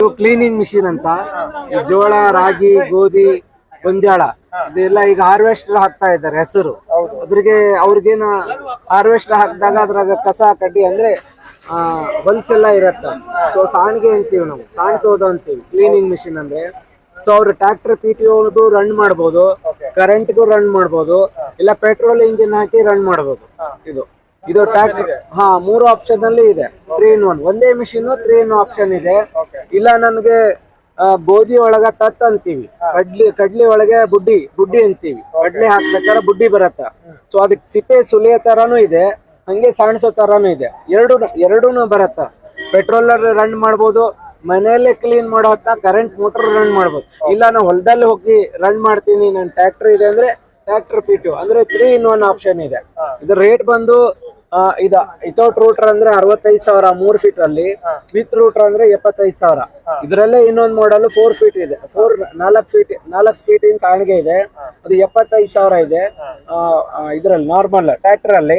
ಇದು cleaning machine ಅಂತ. ಜೋಳ ರಾಗಿ ಗೋಧಿ ಗೊಂಜಾಳ ಇದೆಲ್ಲ ಈಗ ಹಾರ್ವೆಸ್ಟರ್ ಹಾಕ್ತಾ ಇದ್ದಾರೆ ಹೆಸರು. ಅದ್ರಿಗೆ ಅವ್ರಿಗೇನ ಹಾರ್ವೆಸ್ಟರ್ ಹಾಕಿದಾಗ ಅದ್ರಾಗ ಕಸ ಕಡ್ಡಿ ಅಂದ್ರೆ ಆ, ಹೊಲ್ಸೆಲ್ಲ ಇರತ್ತ. ಸೊ ಸಾಣಿಗೆ ಅಂತೀವಿ ನಾವು. ಸಾಣಿಸೋದು ಅಂತೀವಿ. ಕ್ಲೀನಿಂಗ್ ಮಿಷಿನ್ ಅಂದ್ರೆ. ಸೊ ಅವ್ರು ಟ್ರಾಕ್ಟರ್ ಪಿ ಟಿ ರನ್ ಮಾಡ್ಬೋದು. ಕರೆಂಟ್ಗೂ ರನ್ ಮಾಡ್ಬೋದು. ಇಲ್ಲ ಪೆಟ್ರೋಲ್ ಇಂಜಿನ್ ಹಾಕಿ ರನ್ ಮಾಡ್ಬೋದು. ಇದು. ಇದು ಟ್ಯಾಕ್ ಹಾ ಮೂರು ಆಪ್ಷನ್ ಅಲ್ಲಿ ಇದೆ. ತ್ರೀ ಇನ್ ಒನ್ ಒಂದೇ ಮಿಷಿನ್ ತ್ರೀ ಇನ್ ಆಪ್ಷನ್ ಇದೆ. ಇಲ್ಲ ನನ್ಗೆ ಬೋದಿ ಗೋಧಿ ಒಳಗ ತತ್ ಅಂತೀವಿ. ಕಡ್ಲಿ ಕಡ್ಲಿ ಒಳಗೆ ಬುಡ್ಡಿ ಬುಡ್ಡಿ ಅಂತೀವಿ. ಕಡ್ಲಿ ಹಾಕ್ಬೇಕಾದ್ರೆ ಬುಡ್ಡಿ ಬರತ್ತ. ಸೊ ಅದಕ್ಕೆ ಸಿಪ್ಪೆ ಸುಲಿಯ ತರಾನು ಇದೆ. ಹಂಗೆ ಸಾಣಿಸೋ ತರಾನು ಇದೆ. ಎರಡು ಎರಡೂನು ಬರತ್ತ. ಪೆಟ್ರೋಲ್ ರನ್ ಮಾಡ್ಬೋದು. ಮನೆಯಲ್ಲೇ ಕ್ಲೀನ್ ಮಾಡೋ ಹೊತ್ತ ಕರೆಂಟ್ ಮೋಟರ್ ರನ್ ಮಾಡ್ಬೋದು. ಇಲ್ಲ ನಾನು ಹೊಲದಲ್ಲಿ ಹೋಗಿ ರನ್ ಮಾಡ್ತೀನಿ. ನನ್ನ ಟ್ರ್ಯಾಕ್ಟರ್ ಇದೆ ಅಂದ್ರೆ ಟ್ರ್ಯಾಕ್ಟರ್ ಪಿ ಟು ಅಂದ್ರೆ ತ್ರೀ ಇನ್ ಒನ್ ಆಪ್ಷನ್ ಇದೆ. ಇದ್ರ ರೇಟ್ ಬಂದು ಇದ ವಿತೌಟ್ ರೂಟರ್ ಅಂದ್ರೆ ಅರವತ್ತೈದು ಸಾವಿರ ಮೂರ್ ಫೀಟ್ ಅಲ್ಲಿ ವಿತ್ ರೂಟರ್ ಅಂದ್ರೆ ಎಪ್ಪತ್ತೈದು ಸಾವಿರ. ಇದರಲ್ಲೇ ಇನ್ನೊಂದು ಮಾಡಲ್ ಫೋರ್ ಫೀಟ್ ಇದೆ. ಫೋರ್ ನಾಲ್ಕು ಫೀಟ್ ನಾಲ್ಕ್ ಫೀಟ್ ಇನ್ ಸಾಣಿಗೆ ಇದೆ. ಅದು ಎಪ್ಪತ್ತೈದು ಸಾವಿರ ಇದೆ. ಇದ್ರಲ್ಲಿ ನಾರ್ಮಲ್ ಟ್ರ್ಯಾಕ್ಟರ್ ಅಲ್ಲಿ.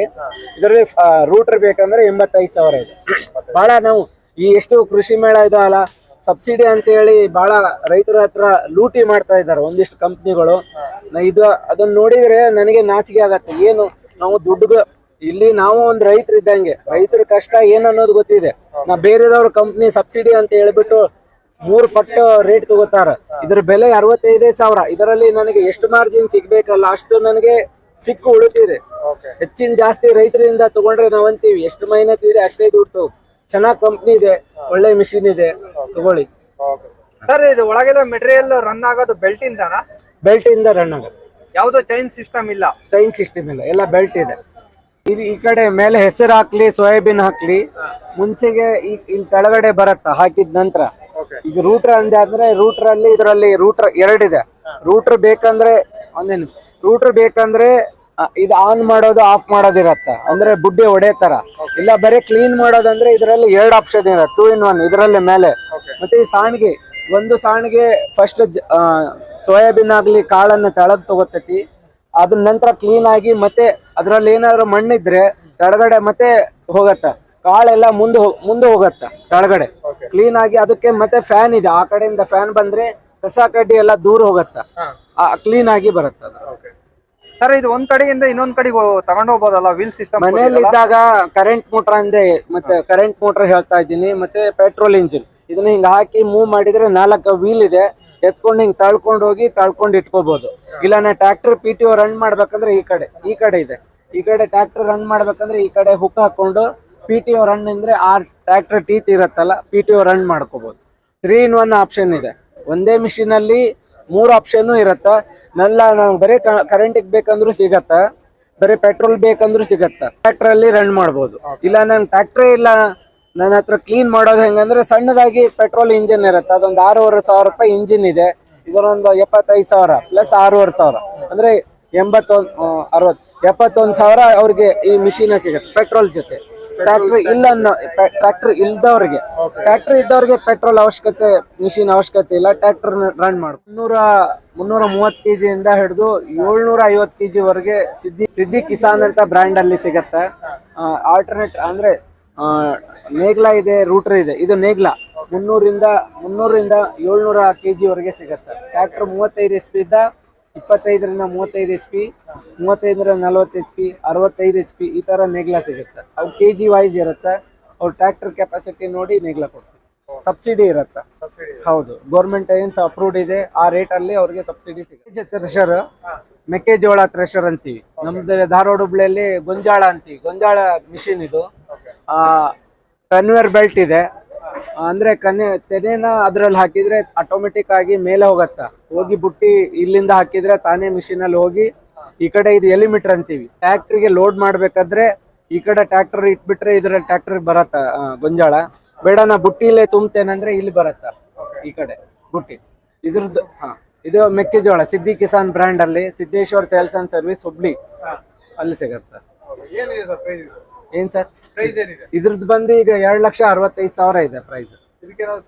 ಇದರಲ್ಲಿ ರೂಟರ್ ಬೇಕಂದ್ರೆ ಎಂಬತ್ತೈದು ಸಾವಿರ ಇದೆ. ಬಹಳ ನಾವು ಈ ಎಷ್ಟು ಕೃಷಿ ಮೇಳ ಇದಲ್ಲ ಸಬ್ಸಿಡಿ ಅಂತ ಹೇಳಿ ಬಹಳ ರೈತರ ಹತ್ರ ಲೂಟಿ ಮಾಡ್ತಾ ಇದ್ದಾರೆ. ಒಂದಿಷ್ಟು ಕಂಪ್ನಿಗಳು. ಇದು ಅದನ್ನ ನೋಡಿದ್ರೆ ನನಗೆ ನಾಚಿಕೆ ಆಗತ್ತೆ. ಏನು ನಾವು ದುಡ್ಡು ಇಲ್ಲಿ ನಾವು ಒಂದ್ ರೈತರು ಇದ್ದಂಗೆ. ರೈತರ ಕಷ್ಟ ಏನ್ ಅನ್ನೋದು ಗೊತ್ತಿದೆ. ನಾ ಬೇರೆದವ್ರ ಕಂಪ್ನಿ ಸಬ್ಸಿಡಿ ಅಂತ ಹೇಳ್ಬಿಟ್ಟು ಮೂರ್ ಪಟ್ಟು ರೇಟ್ ತಗೋತಾರ. ಇದ್ರ ಬೆಲೆ ಅರವತ್ತೈದೇ ಸಾವಿರ. ಇದರಲ್ಲಿ ನನಗೆ ಎಷ್ಟು ಮಾರ್ಜಿನ್ ಸಿಗ್ಬೇಕಲ್ಲ ಅಷ್ಟು ನನಗೆ ಸಿಕ್ಕು ಉಳಿತಿದೆ. ಹೆಚ್ಚಿನ ಜಾಸ್ತಿ ರೈತರಿಂದ ತಗೊಂಡ್ರೆ ನಾವಂತೀವಿ. ಎಷ್ಟು ಮೈನತ್ ಇದೆ ಅಷ್ಟೇ ದುಡ್ಡು. ಚೆನ್ನಾಗ್ ಕಂಪ್ನಿ ಇದೆ ಒಳ್ಳೆ ಮಿಷಿನ್ ಇದೆ ತಗೊಳ್ಳಿ. ಸರ್ ಇದು ಒಳಗೆಲ್ಲ ಮೆಟೀರಿಯಲ್ ರನ್ ಆಗೋದು ಬೆಲ್ಟ್ ಇಂದಾನ ಬೆಲ್ಟ್ ಇಂದ ರನ್ ಆಗುತ್ತೆ ಯಾವ್ದು ಚೈನ್ ಸಿಸ್ಟಮ್ ಇಲ್ಲ. ಚೈನ್ ಸಿಸ್ಟಮ್ ಇಲ್ಲ ಎಲ್ಲ ಬೆಲ್ಟ್ ಇದೆ. ಇದು ಈ ಕಡೆ ಮೇಲೆ ಹೆಸರು ಹಾಕ್ಲಿ ಸೋಯಾಬೀನ್ ಹಾಕ್ಲಿ ಮುಂಚೆಗೆ ಈ ಇಲ್ಲಿ ಕೆಳಗಡೆ ಬರತ್ತ ಹಾಕಿದ ನಂತರ? ಈಗ ರೂಟರ್ ಅಂದೆ ಅಂದ್ರೆ ರೂಟರ್ ಅಲ್ಲಿ ಇದರಲ್ಲಿ ರೂಟರ್ ಎರಡಿದೆ. ರೂಟರ್ ಬೇಕಂದ್ರೆ ಒಂದೇನು ರೂಟರ್ ಬೇಕಂದ್ರೆ ಇದು ಆನ್ ಮಾಡೋದು ಆಫ್ ಮಾಡೋದಿರತ್ತ ಅಂದ್ರೆ ಬುಡ್ಡಿ ತರ ಇಲ್ಲ ಬರೀ ಕ್ಲೀನ್ ಮಾಡೋದಂದ್ರೆ ಇದರಲ್ಲಿ ಎರಡು ಆಪ್ಷನ್ ಇರತ್ತೆ. ಟೂ ಇನ್ ಒನ್ ಇದರಲ್ಲಿ ಮೇಲೆ. ಮತ್ತೆ ಈ ಸಾಣಿಗೆ ಒಂದು ಸಾಣಿಗೆ ಫಸ್ಟ್ ಸೋಯಾಬೀನ್ ಆಗ್ಲಿ ಕಾಳನ್ನ ತೆಳಗ್ ತಗೋತೈತಿ. ಅದ್ರ ನಂತರ ಕ್ಲೀನ್ ಆಗಿ ಮತ್ತೆ ಅದ್ರಲ್ಲಿ ಏನಾದ್ರು ಮಣ್ಣಿದ್ರೆ ತಳಗಡೆ ಮತ್ತೆ ಹೋಗತ್ತ. ಕಾಳೆಲ್ಲ ಮುಂದೆ ಮುಂದೆ ಹೋಗತ್ತ ತಳಗಡೆ ಕ್ಲೀನ್ ಆಗಿ ಅದಕ್ಕೆ ಮತ್ತೆ ಫ್ಯಾನ್ ಇದೆ. ಆ ಕಡೆಯಿಂದ ಫ್ಯಾನ್ ಬಂದ್ರೆ ಕಸ ಕಡ್ಡಿ ಎಲ್ಲ ದೂರ ಹೋಗತ್ತ. ಕ್ಲೀನ್ ಆಗಿ ಬರತ್ತ ಸರ್ ಇದು ಒಂದ್ ಕಡೆಯಿಂದ ಇನ್ನೊಂದ್ ಕಡೆಗೆ ತಗೊಂಡ್ ಹೋಗ್ಬೋದಲ್ಲ ವೀಲ್ ಸಿಸ್ಟಮ್ ಮನೆಯಲ್ಲಿ ಇದ್ದಾಗ ಕರೆಂಟ್ ಮೋಟರ್ ಅಂದೆ ಮತ್ತೆ ಕರೆಂಟ್ ಮೋಟರ್ ಹೇಳ್ತಾ ಇದ್ದೀನಿ ಮತ್ತೆ ಪೆಟ್ರೋಲ್ ಇಂಜಿನ್ ಇದನ್ನ ಹಿಂಗ್ ಹಾಕಿ ಮೂವ್ ಮಾಡಿದ್ರೆ ನಾಲ್ಕು ವೀಲ್ ಇದೆ ಎತ್ಕೊಂಡು ಹಿಂಗ್ ತಳ್ಕೊಂಡು ಹೋಗಿ ತಳ್ಕೊಂಡು ಇಟ್ಕೋಬಹುದು ಇಲ್ಲ ನಾ ಟ್ರ್ಯಾಕ್ಟರ್ ಪಿ ಟಿ ರನ್ ಮಾಡ್ಬೇಕಂದ್ರೆ ಈ ಕಡೆ ಈ ಕಡೆ ಇದೆ. ಈ ಕಡೆ ಟ್ರಾಕ್ಟರ್ ರನ್ ಮಾಡ್ಬೇಕಂದ್ರೆ ಈ ಕಡೆ ಹುಕ್ ಹಾಕೊಂಡು ಪಿ ಟಿ ಒ ರನ್ ಅಂದ್ರೆ ಆ ಟ್ರಾಕ್ಟರ್ ಟೀತ್ ಇರತ್ತಲ್ಲ ಪಿ ಟಿ ಒ ರನ್ ಮಾಡ್ಕೋಬಹುದು ತ್ರೀ ಇನ್ ಒನ್ ಆಪ್ಷನ್ ಇದೆ. ಒಂದೇ ಮಿಷಿನ್ ಅಲ್ಲಿ ಮೂರು ಆಪ್ಷನ್ ಇರತ್ತ. ನಲ್ಲ ನಾವು ಬರೀ ಕರೆಂಟಿಗೆ ಬೇಕಂದ್ರೂ ಸಿಗತ್ತ. ಬರೀ ಪೆಟ್ರೋಲ್ ಬೇಕಂದ್ರೂ ಸಿಗತ್ತ. ಟ್ರ್ಯಾಕ್ಟರ್ ಅಲ್ಲಿ ರನ್ ಮಾಡ್ಬೋದು. ಇಲ್ಲ ನನ್ ಟ್ರ್ಯಾಕ್ಟರ್ ಇಲ್ಲ ನನ್ನ ಹತ್ರ ಕ್ಲೀನ್ ಮಾಡೋದು ಹೆಂಗಂದ್ರೆ ಸಣ್ಣದಾಗಿ ಪೆಟ್ರೋಲ್ ಇಂಜಿನ್ ಇರುತ್ತೆ. ಅದೊಂದು ಆರೂವರೆ ಸಾವಿರ ರೂಪಾಯಿ ಇಂಜಿನ್ ಇದೆ. ಇದರೊಂದು ಎಪ್ಪತ್ತೈದು ಸಾವಿರ ಪ್ಲಸ್ ಆರೂವರೆ ಸಾವಿರ. ಅಂದ್ರೆ ಎಂಬತ್ತೊಂದು ಅರವತ್ತು ಎಪ್ಪತ್ತೊಂದು ಸಾವಿರ ಅವ್ರಿಗೆ ಈ ಮಿಷಿನ್ ಸಿಗುತ್ತೆ ಪೆಟ್ರೋಲ್ ಜೊತೆ. ಟ್ರ್ಯಾಕ್ಟರ್ ಇಲ್ಲ ಟ್ರ್ಯಾಕ್ಟರ್ ಇಲ್ದವ್ರಿಗೆ. ಟ್ರ್ಯಾಕ್ಟರ್ ಇದ್ದವ್ರಿಗೆ ಪೆಟ್ರೋಲ್ ಅವಶ್ಯಕತೆ ಮಿಷಿನ್ ಅವಶ್ಯಕತೆ ಇಲ್ಲ. ಟ್ರ್ಯಾಕ್ಟರ್ ರನ್ ಮಾಡ್ ಮುನ್ನೂರ ಮುನ್ನೂರ ಮೂವತ್ತು ಕೆಜಿ ಇಂದ ಹಿಡಿದು ಏಳ್ನೂರ ಐವತ್ತು ಕೆಜಿ ವರೆಗೆ ಸಿದ್ದಿ ಸಿದ್ದಿ ಕಿಸಾನ್ ಅಂತ ಬ್ರ್ಯಾಂಡ್ ಅಲ್ಲಿ ಸಿಗತ್ತೆ. ಆಲ್ಟರ್ನೇಟ್ ಅಂದ್ರೆ ನೇಗ್ಲಾ ಇದೆ ರೂಟರ್ ಇದೆ. ಇದು ನೇಗ್ಲಾ. ಮುನ್ನೂರಿಂದ ಮುನ್ನೂರಿಂದ ಏಳ್ನೂರ ಕೆಜಿ ವರೆಗೆ ಸಿಗತ್ತೆ. ಟ್ರ್ಯಾಕ್ಟರ್ ಮೂವತ್ತೈದು ಎಚ್ ಪಿ ಇದ್ದ ಇಪ್ಪತ್ತೈದರಿಂದ ಮೂವತ್ತೈದು ಎಚ್ ಪಿ ಮೂವತ್ತೈದರಿಂದ ನಲವತ್ತು ಎಚ್ ಪಿ ಅರವತ್ತೈದು ಎಚ್ ಪಿ ಈ ತರ ನೇಗ್ಲಾ ಸಿಗುತ್ತೆ. ಅವು ಕೆ ಜಿ ವೈಸ್ ಇರುತ್ತೆ. ಅವ್ರು ಟ್ರ್ಯಾಕ್ಟರ್ ಕೆಪಾಸಿಟಿ ನೋಡಿ ನೇಗ್ಲಾ ಕೊಡ್ತೀವಿ. ಸಬ್ಸಿಡಿ ಇರುತ್ತೆ. ಹೌದು. ಗೌರ್ಮೆಂಟ್ ಏನ್ಸ್ ಅಪ್ರೂವ್ಡ್ ಇದೆ ಆ ರೇಟ್ ಅಲ್ಲಿ ಅವ್ರಿಗೆ ಸಬ್ಸಿಡಿ ಸಿಗುತ್ತೆ. ಥ್ರೆಷರ್ ಮೆಕ್ಕೆಜೋಳ ಥ್ರೆಷರ್ ಅಂತೀವಿ. ನಮ್ದು ಧಾರವಾಡ ಹುಬ್ಳಿಯಲ್ಲಿ ಗೊಂಜಾಳ ಅಂತೀವಿ. ಗೊಂಜಾಳ ಮಿಷಿನ್ ಇದು. ಆ ಕನ್ವೇರ್ ಬೆಲ್ಟ್ ಇದೆ. ಅಂದ್ರೆ ಕನ್ನೆ ತೆನೆನ ಅದ್ರಲ್ಲಿ ಹಾಕಿದ್ರೆ ಆಟೋಮೆಟಿಕ್ ಆಗಿ ಮೇಲೆ ಹೋಗತ್ತ. ಹೋಗಿ ಬುಟ್ಟಿ ಇಲ್ಲಿಂದ ಹಾಕಿದ್ರೆ ತಾನೇ ಮಿಷಿನ್ ಅಲ್ಲಿ ಹೋಗಿ ಈ ಕಡೆ ಇದು ಎಲಿಮೀಟರ್ ಅಂತೀವಿ. ಟ್ರ್ಯಾಕ್ಟರ್ಗೆ ಲೋಡ್ ಮಾಡ್ಬೇಕಾದ್ರೆ ಈ ಕಡೆ ಟ್ರ್ಯಾಕ್ಟರ್ ಇಟ್ಬಿಟ್ರೆ ಇದ್ರಲ್ಲಿ ಟ್ರ್ಯಾಕ್ಟರ್ ಬರತ್ತ ಗೊಂಜಾಳ. ಬೇಡ ನಾ ಬುಟ್ಟಿಲೇ ತುಂಬತೇನಂದ್ರೆ ಇಲ್ಲಿ ಬರತ್ತ ಈ ಕಡೆ ಬುಟ್ಟಿ. ಇದ್ರದ್ದು ಹಾ ಇದು ಮೆಕ್ಕೆಜೋಳ ಸಿದ್ದಿ ಕಿಸಾನ್ ಬ್ರ್ಯಾಂಡ್ ಅಲ್ಲಿ Siddeshwar sales and service Hubli ಅಲ್ಲಿ ಸಿಗತ್ತೆ ಸರ್. ಏನಿದೆ ಸರ್ ಪ್ರೈಸ್ ಏನ್ ಸರ್? ಪ್ರೈಸ್ ಏನಿದೆ? ಇದ್ರದ್ದು ಬಂದು ಈಗ ಎರಡ್ ಲಕ್ಷ ಅರವತ್ತೈದು ಸಾವಿರ ಇದೆ ಪ್ರೈಸ್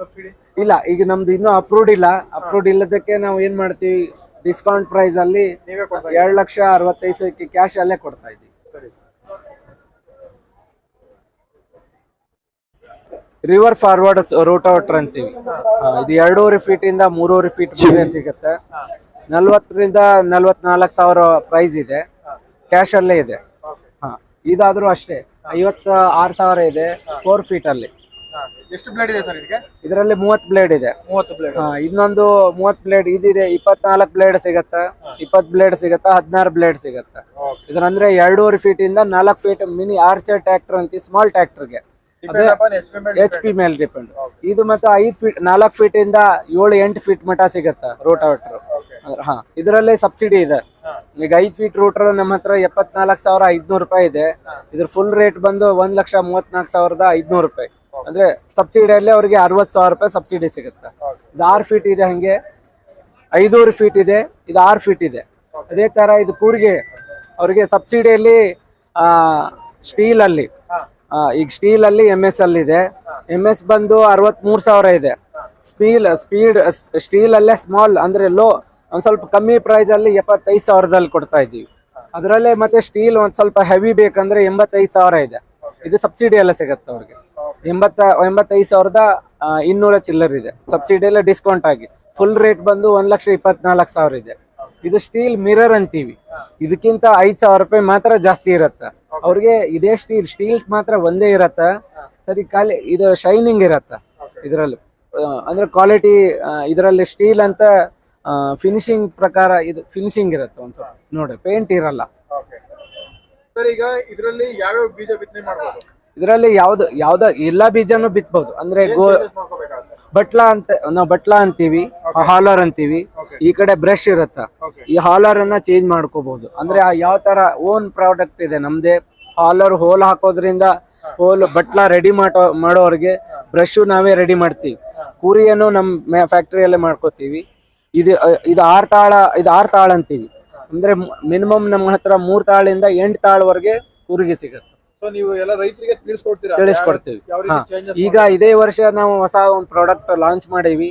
ಸಬ್ಸಿಡಿ ಇಲ್ಲ ಈಗ ನಮ್ದು ಇನ್ನೂ ಅಪ್ರೂವ್ಡ್ ಇಲ್ಲ. ಅಪ್ರೂವ್ಡ್ ಇಲ್ಲದಕ್ಕೆ ನಾವು ಏನ್ ಮಾಡ್ತೀವಿ? ಡಿಸ್ಕೌಂಟ್ ಪ್ರೈಸ್ ಅಲ್ಲಿ ನೀವೇ ಕೊಡ್ತಾ ಎರಡ್ ಲಕ್ಷ ಅರವತ್ತೈದು ಸಾವಿರಕ್ಕೆ ಕ್ಯಾಶ್ ಅಲ್ಲೇ ಕೊಡ್ತಾ ಇದ್ದೀವಿ. ಸರಿ. ರಿವರ್ ಫಾರ್ವರ್ಡ್ ರೋಟೋವಟ್ರ್ ಅಂತೀವಿ. ಇದು ಎರಡೂವರೆ ಫೀಟ್ ಇಂದ ಮೂರುವರೆ ಫೀಟ್ ಸಿಗುತ್ತೆ. ನಲ್ವತ್ತರಿಂದ ನಲ್ವತ್ನಾಲ್ಕು ಸಾವಿರ ಪ್ರೈಸ್ ಇದೆ. ಕ್ಯಾಶ್ ಅಲ್ಲೇ ಇದೆ. ಹಾ ಇದಾದ್ರೂ ಅಷ್ಟೇ. ಐವತ್ತ ಆರ್ ಸಾವಿರ ಇದೆ ಫೋರ್ ಫೀಟ್ ಅಲ್ಲಿ. ಎಷ್ಟು ಬ್ಲೇಡ್ ಇದೆ ಸರ್ ಇದಕ್ಕೆ ಇದರಲ್ಲಿ ಮೂವತ್ ಬ್ಲೇಡ್ ಇದೆ. ಮೂವತ್ತು ಬ್ಲೇಡ್ ಹಾ, ಇನ್ನೊಂದು ಮೂವತ್ ಬ್ಲೇಡ್ ಇದಿದೆ ಇಪ್ಪತ್ನಾಲ್ಕು ಬ್ಲೇಡ್ ಸಿಗತ್ತ. ಇಪ್ಪತ್ ಬ್ಲೇಡ್ ಸಿಗತ್ತ ಹದಿನಾರು ಬ್ಲೇಡ್ ಸಿಗತ್ತ. ಇದ್ರಂದ್ರೆ ಎರಡೂವರೆ ಫೀಟ್ ಇಂದ ನಾಲ್ಕು ಫೀಟ್ ಮಿನಿ ಆರ್ಚರ್ ಟ್ರ್ಯಾಕ್ಟರ್ ಅಂತ ಸ್ಮಾಲ್ ಟ್ರ್ಯಾಕ್ಟರ್ಗೆ ಎಚ್ ಪಿ ಮೇಲೆ ಡಿಪೆಂಡ್ ಇದು ಮತ್ತೆ ಐದು ಫೀಟ್ ನಾಲ್ಕು ಫೀಟ್ ಇಂದ ಏಳು ಎಂಟು ಫೀಟ್ ಮಟ ಸಿಗತ್ತ ರೋಟಾವೇಟರ್ ಹಾ ಇದರಲ್ಲಿ ಸಬ್ಸಿಡಿ ಇದೆ. ಈಗ ಐದ್ ಫೀಟ್ ರೂಟರ್ ನಮ್ಮ ಹತ್ರ ಎಪ್ಪತ್ನಾಲ್ಕು ಸಾವಿರ ಐದ್ನೂರು ರೂಪಾಯಿ ಇದೆ. ಇದ್ರ ಫುಲ್ ರೇಟ್ ಬಂದು ಒಂದ್ ಲಕ್ಷ ಮೂವತ್ನಾಲ್ಕು ಸಾವಿರದ ಐದ್ನೂರು ರೂಪಾಯಿ. ಅಂದ್ರೆ ಸಬ್ಸಿಡಿಯಲ್ಲಿ ಅವ್ರಿಗೆ ಅರವತ್ ಸಾವಿರ ರೂಪಾಯಿ ಸಬ್ಸಿಡಿ ಸಿಗುತ್ತೆ. ಇದು ಆರ್ ಫೀಟ್ ಇದೆ ಹಂಗೆ. ಐದೂರು ಫೀಟ್ ಇದೆ, ಇದು ಆರ್ ಫೀಟ್ ಇದೆ. ಅದೇ ತರ ಇದು ಕೂರ್ಗೆ ಅವ್ರಿಗೆ ಸಬ್ಸಿಡಿಯಲ್ಲಿ ಸ್ಟೀಲ್ ಅಲ್ಲಿ. ಈಗ ಸ್ಟೀಲ್ ಅಲ್ಲಿ ಎಂ ಎಸ್ ಅಲ್ಲಿ ಇದೆ. ಎಂ ಎಸ್ ಬಂದು ಅರವತ್ ಮೂರ್ ಸಾವಿರ ಇದೆ. ಸ್ಪೀಲ್ ಸ್ಪೀಡ್ ಸ್ಟೀಲ್ ಅಲ್ಲೇ ಸ್ಮಾಲ್ ಅಂದ್ರೆ ಲೋ ಒಂದ್ ಸ್ವಲ್ಪ ಕಮ್ಮಿ ಪ್ರೈಸ್ ಅಲ್ಲಿ ಎಪ್ಪತ್ತೈದು ಸಾವಿರದಲ್ಲಿ ಕೊಡ್ತಾ ಇದ್ದೀವಿ. ಅದರಲ್ಲೇ ಮತ್ತೆ ಸ್ಟೀಲ್ ಒಂದ್ ಸ್ವಲ್ಪ ಹೆವಿ ಬೇಕಂದ್ರೆ ಎಂಬತ್ತೈದು ಸಾವಿರ ಇದೆ. ಇದು ಸಬ್ಸಿಡಿ ಎಲ್ಲ ಸಿಗತ್ತೆ ಅವ್ರಿಗೆ. ಎಂಬತ್ತ ಎಂಬತ್ತೈದು ಸಾವಿರದ ಇನ್ನೂರ ಚಿಲ್ಲರ್ ಇದೆ. ಸಬ್ಸಿಡಿ ಎಲ್ಲ ಡಿಸ್ಕೌಂಟ್ ಆಗಿ. ಫುಲ್ ರೇಟ್ ಬಂದು ಒಂದ್ ಲಕ್ಷ ಇಪ್ಪತ್ನಾಲ್ಕು ಸಾವಿರ ಇದೆ. ಇದು ಸ್ಟೀಲ್ ಮಿರರ್ ಅಂತೀವಿ. ಇದಕ್ಕಿಂತ ಐದ್ ಸಾವಿರ ರೂಪಾಯಿ ಮಾತ್ರ ಜಾಸ್ತಿ ಇರತ್ತ. ಅವ್ರಿಗೆ ಇದೇ ಸ್ಟೀಲ್ ಸ್ಟೀಲ್ ಮಾತ್ರ ಒಂದೇ ಇರತ್ತ. ಸರಿ ಖಾಲಿ ಇದು ಶೈನಿಂಗ್ ಇರತ್ತ. ಇದರಲ್ಲಿ ಅಂದ್ರೆ ಕ್ವಾಲಿಟಿ ಇದರಲ್ಲಿ ಸ್ಟೀಲ್ ಅಂತ ಫಿನಿಶಿಂಗ್ ಪ್ರಕಾರ ಇದು ಫಿನಿಶಿಂಗ್ ಇರುತ್ತೆ ಒಂದ್ ಸ್ವಲ್ಪ. ನೋಡಿ ಪೇಂಟ್ ಇರಲ್ಲ. ಸರ್ ಈಗ ಇದರಲ್ಲಿ ಯಾವ್ಯಾವ ಬೀಜ ಬಿತ್ತನೆ ಮಾಡಬಹುದು ಇದರಲ್ಲಿ ಯಾವ್ದು ಯಾವ್ದ ಎಲ್ಲಾ ಬೀಜನು ಬಿತ್ಬಹುದು ಅಂದ್ರೆ ಗೋ ಬಟ್ಲ ಅಂತ ನಾವು ಬಟ್ಲಾ ಅಂತೀವಿ ಹಾಲರ್ ಅಂತೀವಿ. ಈ ಕಡೆ ಬ್ರಷ್ ಇರುತ್ತ. ಈ ಹಾಲರ್ ಅನ್ನ ಚೇಂಜ್ ಮಾಡ್ಕೋಬಹುದು ಅಂದ್ರೆ ಆ ಯಾವ ತರ ಓನ್ ಪ್ರಾಡಕ್ಟ್ ಇದೆ ನಮ್ದೇ ಹಾಲರ್ ಹೋಲ್ ಹಾಕೋದ್ರಿಂದ ಹೋಲ್ ಬಟ್ಲಾ ರೆಡಿ ಮಾಡೋ ಮಾಡೋರ್ಗೆ ಬ್ರಷ್ ನಾವೇ ರೆಡಿ ಮಾಡ್ತೀವಿ. ಕೂರಿಯನ್ನು ನಮ್ಮ ಫ್ಯಾಕ್ಟರಿಯಲ್ಲೇ ಮಾಡ್ಕೋತೀವಿ. ಇದು ಇದು ಆರ್ ತಾಳ ಇದು ಆರ್ ತಾಳ ಅಂತೀವಿ. ಅಂದ್ರೆ ಮಿನಿಮಮ್ ನಮ್ಮ ಹತ್ರ ಮೂರ್ ತಾಳಿಂದ ಎಂಟು ತಾಳವರೆಗೆ ಕೂರಿಗೆ ಸಿಗುತ್ತೆ. ನೀವು ಎಲ್ಲ ರೈತರಿಗೆ ತಿಳಿಸ್ಕೊಡ್ತೀರಾ? ತಿಳಿಸ್ಕೊಡ್ತೀವಿ. ಈಗ ಇದೇ ವರ್ಷ ನಾವು ಹೊಸ ಒಂದು ಪ್ರಾಡಕ್ಟ್ ಲಾಂಚ್ ಮಾಡೀವಿ.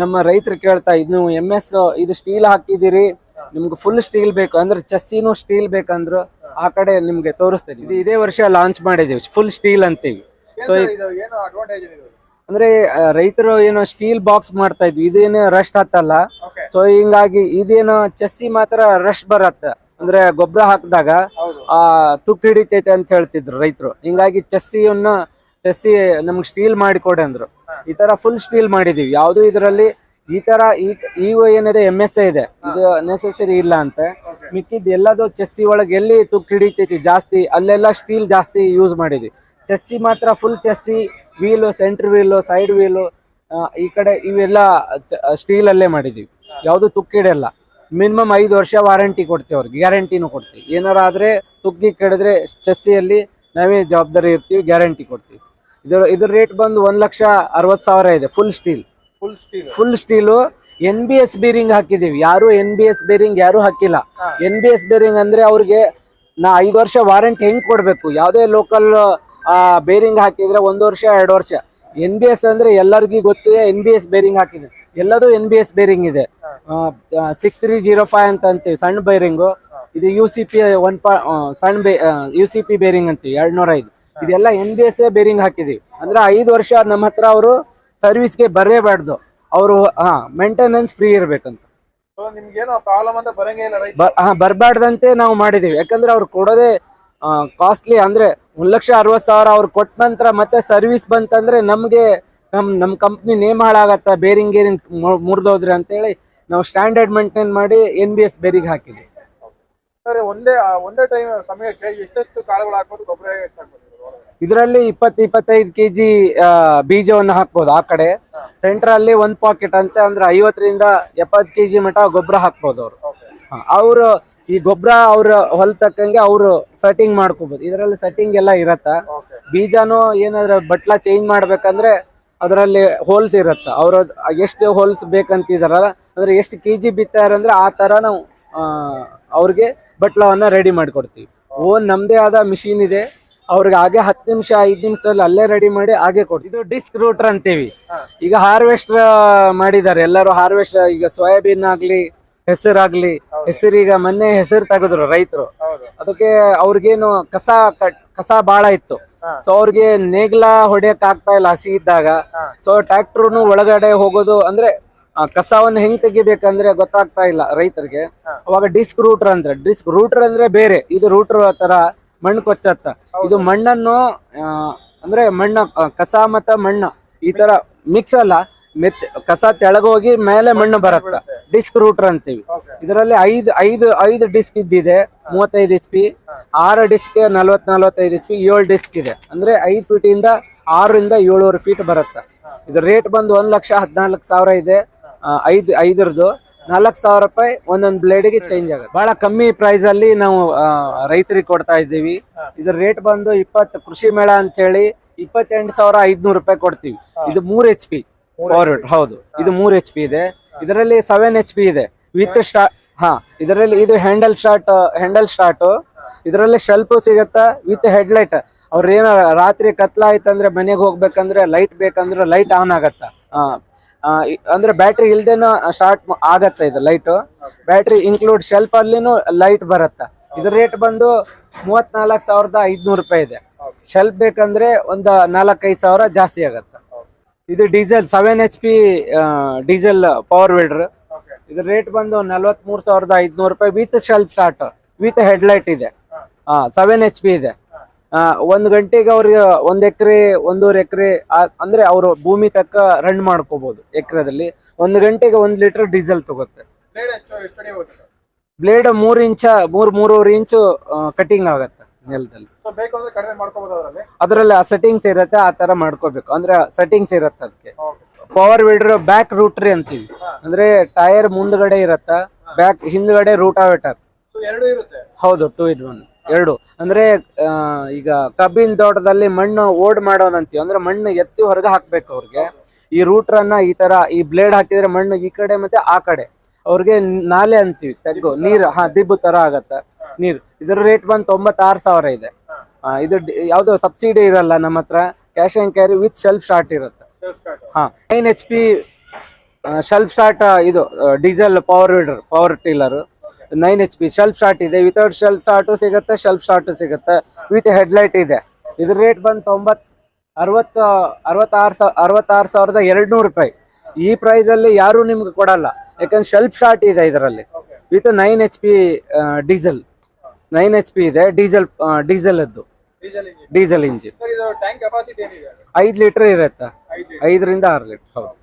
ನಮ್ಮ ರೈತರು ಕೇಳ್ತಾ ಇದ್ ನೀವು ಎಂ ಎಸ್ ಇದು ಸ್ಟೀಲ್ ಹಾಕಿದಿರಿ ನಿಮ್ಗೆ ಫುಲ್ ಸ್ಟೀಲ್ ಬೇಕು. ಅಂದ್ರೆ ಚಸ್ಸಿನು ಸ್ಟೀಲ್ ಬೇಕಂದ್ರು ಆ ಕಡೆ ನಿಮ್ಗೆ ತೋರಿಸ್ತೀನಿ. ಇದು ಇದೇ ವರ್ಷ ಲಾಂಚ್ ಮಾಡಿದೀವಿ. ಫುಲ್ ಸ್ಟೀಲ್ ಅಂತೀವಿ. ಸೊ ಅಂದ್ರೆ ರೈತರು ಏನೋ ಸ್ಟೀಲ್ ಬಾಕ್ಸ್ ಮಾಡ್ತಾ ಇದ್ವಿ. ಇದೇನು ರಸ್ಟ್ ಹತ್ತಲ್ಲ. ಸೊ ಹಿಂಗಾಗಿ ಇದೇನು ಚಸ್ಸಿ ಮಾತ್ರ ರಶ್ ಬರತ್ತ. ಅಂದ್ರೆ ಗೊಬ್ಬರ ಹಾಕಿದಾಗ. ಆ ತುಕ್ಕು ಹಿಡಿತೈತೆ ಅಂತ ಹೇಳ್ತಿದ್ರು ರೈತರು. ಹಿಂಗಾಗಿ ಚಸ್ಸಿಯನ್ನ ಚಸ್ಸಿ ನಮ್ಗೆ ಸ್ಟೀಲ್ ಮಾಡಿಕೊಡಿ ಅಂದ್ರು. ಈ ತರ ಫುಲ್ ಸ್ಟೀಲ್ ಮಾಡಿದೀವಿ. ಯಾವ್ದು ಇದರಲ್ಲಿ ಈ ತರ ಈ- ಇವು ಏನಿದೆ ಎಂ ಎಸ್ ಇದೆ. ಇದು ನೆಸೆಸರಿ ಇಲ್ಲ ಅಂತ. ಮಿಕ್ಕಿದ್ ಎಲ್ಲದು ಚೆಸ್ಸಿ ಒಳಗೆ ಎಲ್ಲಿ ತುಕ್ಕು ಹಿಡಿತೈತಿ ಜಾಸ್ತಿ ಅಲ್ಲೆಲ್ಲ ಸ್ಟೀಲ್ ಜಾಸ್ತಿ ಯೂಸ್ ಮಾಡಿದ್ವಿ. ಚೆಸ್ಸಿ ಮಾತ್ರ full chassis wheel centre wheel side wheel ಈ ಕಡೆ ಇವೆಲ್ಲ ಸ್ಟೀಲ್ ಅಲ್ಲೇ ಮಾಡಿದೀವಿ. ಯಾವುದು ತುಕ್ಕಿಡಲ್ಲ. ಮಿನಿಮಮ್ ಐದು ವರ್ಷ ವಾರಂಟಿ ಕೊಡ್ತೀವಿ ಅವ್ರಿಗೆ. ಗ್ಯಾರಂಟಿನೂ ಕೊಡ್ತೀವಿ. ಏನಾರ ಆದ್ರೆ ತುಕ್ಕಿ ಕೆಡಿದ್ರೆ ಚಸ್ಸಿಯಲ್ಲಿ ನಾವೇ ಜವಾಬ್ದಾರಿ ಇರ್ತೀವಿ ಗ್ಯಾರಂಟಿ ಕೊಡ್ತೀವಿ. ಇದರ ಇದ್ರ ರೇಟ್ ಬಂದು ಒಂದ್ ಲಕ್ಷ ಅರವತ್ ಸಾವಿರ ಇದೆ full steel full steel full steel N B S bearing ಹಾಕಿದೀವಿ. ಯಾರು ಎನ್ ಬಿ ಎಸ್ ಬೇರಿಂಗ್ ಯಾರು ಹಾಕಿಲ್ಲ. ಎನ್ ಬಿ ಎಸ್ ಬೇರಿಂಗ್ ಅಂದ್ರೆ ಅವ್ರಿಗೆ ನಾ ಐದು ವರ್ಷ ವಾರಂಟಿ ಹೆಂಗ್ ಕೊಡ್ಬೇಕು? ಯಾವುದೇ ಲೋಕಲ್ ಬೇರಿಂಗ್ ಹಾಕಿದ್ರೆ ಒಂದು ವರ್ಷ ಎರಡು ವರ್ಷ. ಎನ್ ಬಿ ಎಸ್ ಅಂದ್ರೆ ಎಲ್ಲರಿಗೂ ಗೊತ್ತಿದೆ ಎನ್ ಬಿ ಎಸ್ ಬೇರಿಂಗ್ ಹಾಕಿದೆ. ಎಲ್ಲದೂ ಎನ್ ಬಿ ಎಸ್ ಬೇರಿಂಗ್ ಇದೆ. ಸಿಕ್ಸ್ ತ್ರೀ ಜೀರೋ ಫೈವ್ ಅಂತ ಅಂತೀವಿ ಸಣ್ಣ ಬೇರಿಂಗು ಇದು ಯು ಸಿ ಪಿ ಒನ್ ಪಾ ಆ, ಸಣ್ಣ ಬೇ ಯು ಸಿ ಪಿ ಬೇರಿಂಗ್ ಅಂತೀವಿ ಎರಡ್ ನೂರ ಐದು. ಇದೆಲ್ಲ ಎನ್ ಬಿ ಎಸ್ ಬೇರಿಂಗ್ ಹಾಕಿದೀವಿ. ಅಂದ್ರೆ ಐದು ವರ್ಷ ನಮ್ಮ ಹತ್ರ ಅವರು ಸರ್ವಿಸ್ಗೆ ಬರಲೇಬಾರ್ದು ಅವರು ಹಾ ಮೇಂಟೆನೆನ್ಸ್ ಫ್ರೀ ಇರ್ಬೇಕಂತ. ಹಾ ಬರಬಾರ್ದಂತೆ ನಾವು ಮಾಡಿದೀವಿ. ಯಾಕಂದ್ರೆ ಅವ್ರು ಕೊಡೋದೇ ಕಾಸ್ಟ್ಲಿ ಅಂದ್ರೆ ಒಂದ್ ಲಕ್ಷ ಅರವತ್ ಸಾವಿರ ಅವ್ರು ಕೊಟ್ಟ ನಂತರ ಮತ್ತೆ ಸರ್ವಿಸ್ ಬಂತಂದ್ರೆ ನಮ್ಗೆ ನಮ್ ನಮ್ ಕಂಪ್ನಿ ನೇಮ್ ಹಾಳಾಗತ್ತ? ಬೇರಿಂಗ್ ಗೇರಿಂಗ್ ಮುರಿದೋದ್ರೆ ಅಂತೇಳಿ ನಾವು ಸ್ಟ್ಯಾಂಡರ್ಡ್ ಮೇಂಟೈನ್ ಮಾಡಿ ಎನ್ ಬಿ ಎಸ್ ಬೇರಿಗೆ ಹಾಕಿದ್ವಿ. ಸರ್ ಒಂದೇ ಒಂದೇ ಟೈಮ್ ಸಮಯಕ್ಕೆ ಎಷ್ಟೆಷ್ಟು ಕಾಳುಗಳು ಹಾಕ್ಬೋದು ಗೊಬ್ಬರ ಇದರಲ್ಲಿ ಇಪ್ಪತ್ತು ಇಪ್ಪತ್ತೈದು ಕೆಜಿ ಬೀಜವನ್ನು ಹಾಕ್ಬೋದು ಆ ಕಡೆ. ಸೆಂಟ್ರಲ್ಲಿ ಒಂದ್ ಪಾಕೆಟ್ ಅಂತ ಅಂದ್ರೆ ಐವತ್ತರಿಂದ ಎಪ್ಪತ್ತು ಕೆಜಿ ಮಟ ಗೊಬ್ಬರ ಹಾಕ್ಬೋದು ಅವರು. ಅವರು ಈ ಗೊಬ್ಬರ ಅವ್ರ ಹೊಲ ತಕ್ಕಂಗೆ ಅವರು ಸೆಟ್ಟಿಂಗ್ ಮಾಡ್ಕೋಬಹುದು ಇದರಲ್ಲಿ ಸೆಟ್ಟಿಂಗ್ ಎಲ್ಲ ಇರತ್ತ? ಬೀಜಾನು ಏನಾದ್ರ ಬಟ್ಲ ಚೇಂಜ್ ಮಾಡ್ಬೇಕಂದ್ರೆ ಅದರಲ್ಲಿ ಹೋಲ್ಸ್ ಇರತ್ತ? ಅವ್ರ ಎಷ್ಟು ಹೋಲ್ಸ್ ಬೇಕಂತಿದಾರಲ್ಲ ಅಂದ್ರೆ ಎಷ್ಟು ಕೆಜಿ ಬಿತ್ತಾರಂದ್ರೆ ಆ ತರ ನಾವು ಅವ್ರಿಗೆ ಬಟ್ಲವನ್ನ ರೆಡಿ ಮಾಡ್ಕೊಡ್ತೀವಿ. ಓನ್ ನಮ್ದೇ ಆದ ಮಿಷಿನ್ ಇದೆ. ಅವ್ರಿಗೆ ಹಾಗೆ ಹತ್ತು ನಿಮಿಷ ಐದ್ ನಿಮಿಷದಲ್ಲಿ ಅಲ್ಲೇ ರೆಡಿ ಮಾಡಿ ಹಾಗೆ ಕೊಡ್ತೀವಿ. ಇದು ಡಿಸ್ಕ್ ರೂಟರ್ ಅಂತೀವಿ. ಈಗ ಹಾರ್ವೆಸ್ಟರ್ ಮಾಡಿದ್ದಾರೆ. ಎಲ್ಲರೂ ಹಾರ್ವೆಸ್ಟ್ ಈಗ ಸೋಯಾಬೀನ್ ಆಗ್ಲಿ ಹೆಸರಾಗ್ಲಿ. ಹೆಸರೀಗ ಮೊನ್ನೆ ಹೆಸರು ತೆಗೆದ್ರು ರೈತರು. ಅದಕ್ಕೆ ಅವ್ರಿಗೇನು ಕಸ ಕಟ್- ಕಸ ಬಾಳ ಇತ್ತು. ಸೊ ಅವ್ರಿಗೆ ನೇಗ್ಲ ಹೊಡೆಯಕ್ ಆಗ್ತಾ ಇಲ್ಲ ಹಸಿ ಇದ್ದಾಗ. ಸೊ ಟ್ರ್ಯಾಕ್ಟರ್ನು ಒಳಗಡೆ ಹೋಗೋದು ಅಂದ್ರೆ ಕಸವನ್ನು ಹೆಂಗ್ ತೆಗಿಬೇಕಂದ್ರೆ ಗೊತ್ತಾಗ್ತಾ ಇಲ್ಲ ರೈತರಿಗೆ. ಅವಾಗ ಡಿಸ್ಕ್ ರೂಟರ್ ಅಂದ್ರೆ ಡಿಸ್ಕ್ ರೂಟರ್ ಅಂದ್ರೆ ಬೇರೆ. ಇದು ರೂಟರ್ ತರ ಮಣ್ಣು ಕೊಚ್ಚತ್ತ. ಇದು ಮಣ್ಣನ್ನು ಅಂದ್ರೆ ಮಣ್ಣ ಕಸ ಮತ್ತ ಮಣ್ಣ ಈ ತರ ಮಿಕ್ಸ್ ಅಲ್ಲ. ಮೆತ್ ಕಸ ತೆಳಗೋಗಿ ಮೇಲೆ ಮಣ್ಣು ಬರುತ್ತೆ. ಡಿಸ್ಕ್ ರೂಟರ್ ಅಂತೀವಿ. ಇದರಲ್ಲಿ ಐದು ಐದು ಐದು ಡಿಸ್ಕ್ ಇದ್ದಿದೆ. ಮೂವತ್ತೈದು ಎಚ್ ಪಿ. ಆರು ಡಿಸ್ಕ್ ನಲ್ವತ್ ನಲ್ವತ್ತೈದು ಎಚ್ ಪಿ ಏಳು ಡಿಸ್ಕ್ ಇದೆ. ಅಂದ್ರೆ ಐದು ಫೀಟ್ ಇಂದ ಆರರಿಂದ ಏಳುವರೆ ಫೀಟ್ ಬರುತ್ತೆ. ಇದು ರೇಟ್ ಬಂದು ಒಂದ್ ಲಕ್ಷ ಹದಿನಾಲ್ಕು ಸಾವಿರ ಇದೆ. ಐದು ಐದರದು ನಾಲ್ಕು ಸಾವಿರ ರೂಪಾಯಿ ಒಂದೊಂದು ಬ್ಲೇಡ್ಗೆ ಚೇಂಜ್ ಆಗುತ್ತೆ. ಬಹಳ ಕಮ್ಮಿ ಪ್ರೈಸ್ ಅಲ್ಲಿ ನಾವು ರೈತರಿಗೆ ಕೊಡ್ತಾ ಇದ್ದೀವಿ. ಇದ್ರ ರೇಟ್ ಬಂದು ಇಪ್ಪತ್ತು ಕೃಷಿ ಮೇಳ ಅಂತ ಹೇಳಿ ಇಪ್ಪತ್ತೆಂಟು ಸಾವಿರ ಐದ್ನೂರು ರೂಪಾಯಿ ಕೊಡ್ತೀವಿ. ಇದು ಮೂರು ಎಚ್ ಪಿ. ಫಾರ್ವರ್ಡ್ ಹೌದು. ಇದು ಮೂರ್ ಎಚ್ ಪಿ ಇದೆ. ಇದರಲ್ಲಿ ಸೆವೆನ್ ಎಚ್ ಪಿ ಇದೆ. ವಿತ್ ಹಾ ಇದರಲ್ಲಿ ಇದು ಹ್ಯಾಂಡಲ್ ಸ್ಟಾರ್ಟ್ ಹ್ಯಾಂಡಲ್ ಸ್ಟಾರ್ಟ್ ಇದರಲ್ಲಿ ಶೆಲ್ಫ್ ಸಿಗತ್ತಾ? ವಿತ್ ಹೆಡ್ಲೈಟ್ ಅವ್ರ ಏನ ರಾತ್ರಿ ಕತ್ಲ ಆಯ್ತಂದ್ರೆ ಮನೆಗೆ ಹೋಗ್ಬೇಕಂದ್ರೆ ಲೈಟ್ ಬೇಕಂದ್ರೆ ಲೈಟ್ ಆನ್ ಆಗತ್ತ? ಅಂದ್ರೆ ಬ್ಯಾಟ್ರಿ ಇಲ್ದೇನು ಸ್ಟಾರ್ಟ್ ಆಗತ್ತ ಇದು ಲೈಟ್ ಬ್ಯಾಟ್ರಿ ಇನ್ಕ್ಲೂಡ್ ಶೆಲ್ಫ್ ಅಲ್ಲಿನೂ ಲೈಟ್ ಬರತ್ತ? ಇದ್ರ ರೇಟ್ ಬಂದು ಮೂವತ್ನಾಲ್ಕು ಸಾವಿರದ ಐದ್ನೂರು ರೂಪಾಯಿ ಇದೆ. ಶೆಲ್ಫ್ ಬೇಕಂದ್ರೆ ಒಂದ್ ನಾಲ್ಕೈದು ಸಾವಿರ ಜಾಸ್ತಿ ಆಗತ್ತ? ಇದು diesel seven H P diesel power weeder ಇದು ರೇಟ್ ಬಂದು ನಲ್ವತ್ಮೂರು ಸಾವಿರದ ಐದ್ನೂರು ರೂಪಾಯಿ with self start with headlight ಇದೆ. ಹಾ. ಸೆವೆನ್ ಎಚ್ ಪಿ ಇದೆ. ಒಂದ್ ಗಂಟೆಗೆ ಅವ್ರಿಗೆ ಒಂದ್ ಎಕರೆ ಒಂದೂವರೆ ಎಕರೆ ಅಂದ್ರೆ ಅವರು ಭೂಮಿ ತಕ್ಕ ರನ್ ಮಾಡ್ಕೋಬಹುದು ಎಕರೆದಲ್ಲಿ. ಒಂದ್ ಗಂಟೆಗೆ ಒಂದ್ ಲೀಟರ್ ಡೀಸೆಲ್ ತಗೋತ್ತೆ. ಬ್ಲೇಡ್ ಮೂರ್ ಇಂಚ ಮೂರ್ ಮೂರುವರೆ ಇಂಚು ಕಟಿಂಗ್ ಆಗತ್ತೆ. ನೆಲದಲ್ಲಿ. ಅದರಲ್ಲಿ? ಆ ಸೆಟ್ಟಿಂಗ್ಸ್ ಇರತ್ತೆ ಆ ತರ ಮಾಡ್ಕೋಬೇಕು. ಅಂದ್ರೆ ಸೆಟ್ಟಿಂಗ್ಸ್ ಇರತ್ತೆ ಅದಕ್ಕೆ ಪವರ್ ವಿಲ್ಡರ್ ಬ್ಯಾಕ್ ರೂಟ್ರಿ ಅಂತೀವಿ. ಅಂದ್ರೆ ಟೈರ್ ಮುಂದ್ಗಡೆ ಇರತ್ತ ಬ್ಯಾಕ್ ಹಿಂದ್ಗಡೆ ರೂಟಾವೇಟರ್ ಹೌದು ಟೂ ಇಟ್ ಒನ್ ಎರಡು. ಅಂದ್ರೆ ಈಗ ಕಬ್ಬಿನ ತೋಟದಲ್ಲಿ ಮಣ್ಣು ಓಡ್ ಮಾಡೋದಂತೀವಿ ಅಂದ್ರೆ ಮಣ್ಣು ಎತ್ತಿ ಹೊರಗೆ ಹಾಕ್ಬೇಕು ಅವ್ರಿಗೆ. ಈ ರೂಟ್ರನ್ನ ಈ ತರ ಈ ಬ್ಲೇಡ್ ಹಾಕಿದ್ರೆ ಮಣ್ಣು ಈ ಕಡೆ ಮತ್ತೆ ಆ ಕಡೆ. ಅವ್ರಿಗೆ ನಾಲೆ ಅಂತೀವಿ ತೆಗ್ಗು ನೀರು ಹಾ ದಿಬ್ಬು ತರ ಆಗತ್ತ. ನೀರು. ಇದರ ರೇಟ್ ಬಂದು ತೊಂಬತ್ತಾರು ಸಾವಿರ ಇದೆ. ಇದು ಯಾವುದೋ ಸಬ್ಸಿಡಿ ಇರಲ್ಲ ನಮ್ಮ ಹತ್ರ cash and carry with self start ಇರುತ್ತೆ. ಹಾಂ nine H P self start ಇದು diesel power weeder power tiller nine H P self start ಇದೆ. ವಿತೌಟ್ ಶೆಲ್ಫ್ ಸ್ಟಾರ್ಟು ಸಿಗುತ್ತೆ ಶೆಲ್ಫ್ ಸ್ಟಾರ್ಟು ಸಿಗುತ್ತೆ. ವಿತ್ ಹೆಡ್ಲೈಟ್ ಇದೆ. ಇದ್ರ ರೇಟ್ ಬಂದು ತೊಂಬತ್ ಅರವತ್ತು ಅರವತ್ತಾರು ಸಾವಿರ ಅರವತ್ತಾರು ಸಾವಿರದ ಎರಡ್ನೂರು ರೂಪಾಯಿ. ಈ ಪ್ರೈಸ್ ಅಲ್ಲಿ ಯಾರು ನಿಮ್ಗೆ ಕೊಡಲ್ಲ. ಯಾಕಂದ್ರೆ ಶೆಲ್ಫ್ ಸ್ಟಾರ್ಟ್ ಇದೆ ಇದರಲ್ಲಿ. With nine H P diesel nine H P ಇದೆ ಡೀಸೆಲ್ ಡೀಸೆಲ್ ಅದ್ದು. Diesel engine. ಐದು ಲೀಟರ್ ಇರುತ್ತೆ? ಐದು ಐದರಿಂದ ಆರು ಲೀಟರ್ ಹೌದು.